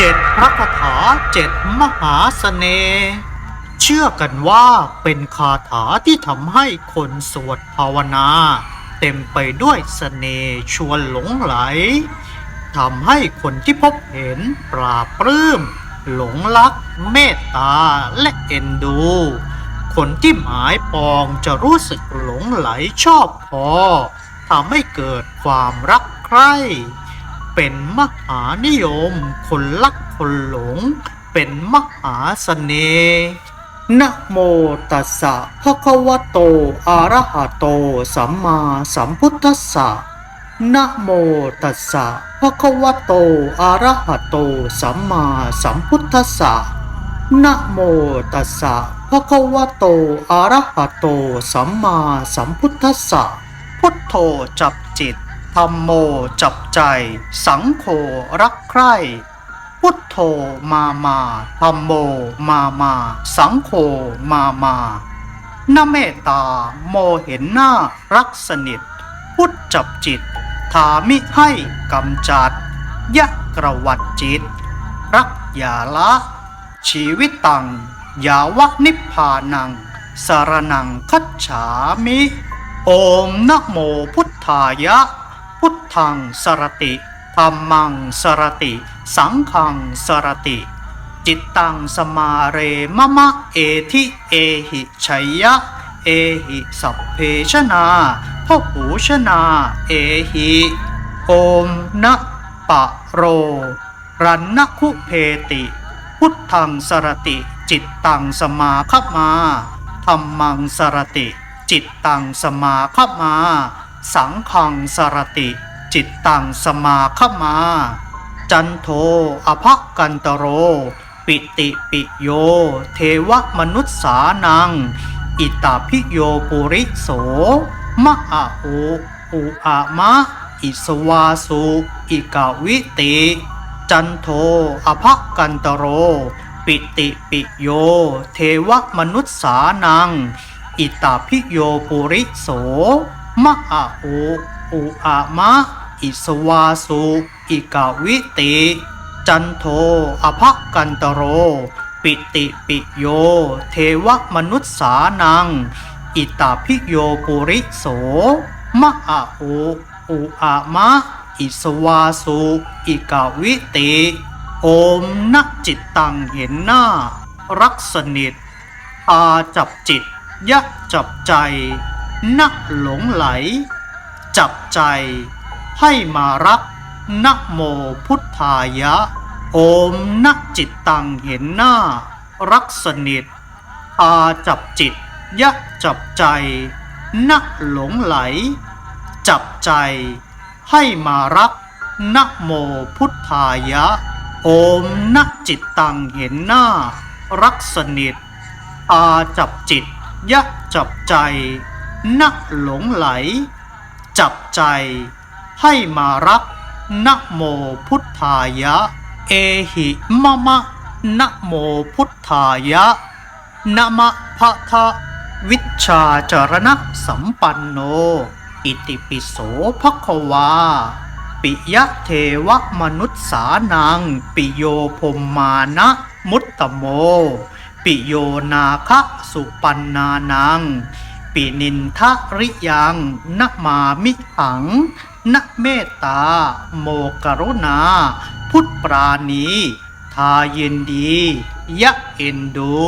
เจ็ดพระคาถาเจ็ดมหาเสน่ห์เชื่อกันว่าเป็นคาถาที่ทำให้คนสวดภาวนา เต็มไปด้วยเสน่ห์ชวนหลงไหลทำให้คนที่พบเห็นปราบปลื้ม หลงรัก เมตตาและเอ็นดู คนที่หมายปองจะรู้สึกหลงไหลชอบพอทำให้เกิดความรักใคร่ เป็นมหานิยม คนรักคนหลง เป็นมหาเสน่ห์นะโมตัสสะภะคะวะโต อะระหะโต สัมมาสัมพุทธัสสะนะโมตัสสะภะคะวะโต อะระหะโต สัมมาสัมพุทธัสสะนะโมตัสสะภะคะวะโต อะระหะโต สัมมาสัมพุทธัสสะพุทโธจับจิต รรมโมจับใจ สังโฆรักใคร่ พุทโธมามาธรรมโมมามา สังโฆมามานาเมตตาโมเห็นหน้ารักสนิท พุทธจับจิต ถามิให้กำจัด ยะกระวัดจิต รักอย่าละ ชีวิตตังยาวะนิพพานัง สารนังคัจฉามิ โอมนะโมพุทธายะ พุทธังสรติธรรมังสรติ สังฆังสรติ จิตตังสมาเรมะมะเอทิเอหิชัยยะ เอหิสัพเพชนาพหูชนาเอหิโอมนะปะโร รันนคุเพติ พุทธังสรติ จิตตังสมาคมาธรรมังสรติ จิตตังสมาคมา สังฆังสรติ จิตตังสมาคมา จันโทอภกันตโร ปิติปิโย เทวมนุษสานัง อิตาพิโยปุริโสมะอะอุอุอะมะ อิสวาสุอิกาวิติ จันโทอภกันตโร ปิติปิโย เทวมนุษสานัง อิตาพิโยปุริโส มะอะอุอุอะมะ อิสวาสุ อิกาวิติ จันโทอภกันตโร ปิติปิโย เทวมนุษสานัง อิตาพิโยปุริโส มะอะอุอุอะมะ อิสวาสุ อิกาวิติ โอมนักจิตตังเห็นหน้า รักสนิทตาจับจิตยะจับใจ นักหลงไหล จับใจ ให้มารักนะโมพุทธายะ โอมนักจิตตังเห็นหน้า รักสนิทตาจับจิต ยะจับใจนักหลงไหล จับใจ ให้มารักนะโมพุทธายะ โอมนักจิตตังเห็นหน้า รักสนิทตาจับจิต ยะจับใจ นักหลงไหล จับใจ ให้มารักนะโมพุทธายะ เอหิมะมะนะโมพุทธายะนะมะพะทะวิชาจรณะสัมปันโน อิติปิโสภควา ปิยะเทวมนุษสานัง ปิโยพมมานะมุตตโม ปิโยนาคะสุปันนานัง ปินินทริยังนมามิหังนเมตตา โมกรุณา พุทธปราณี ทายินดี ยะเอ็นดู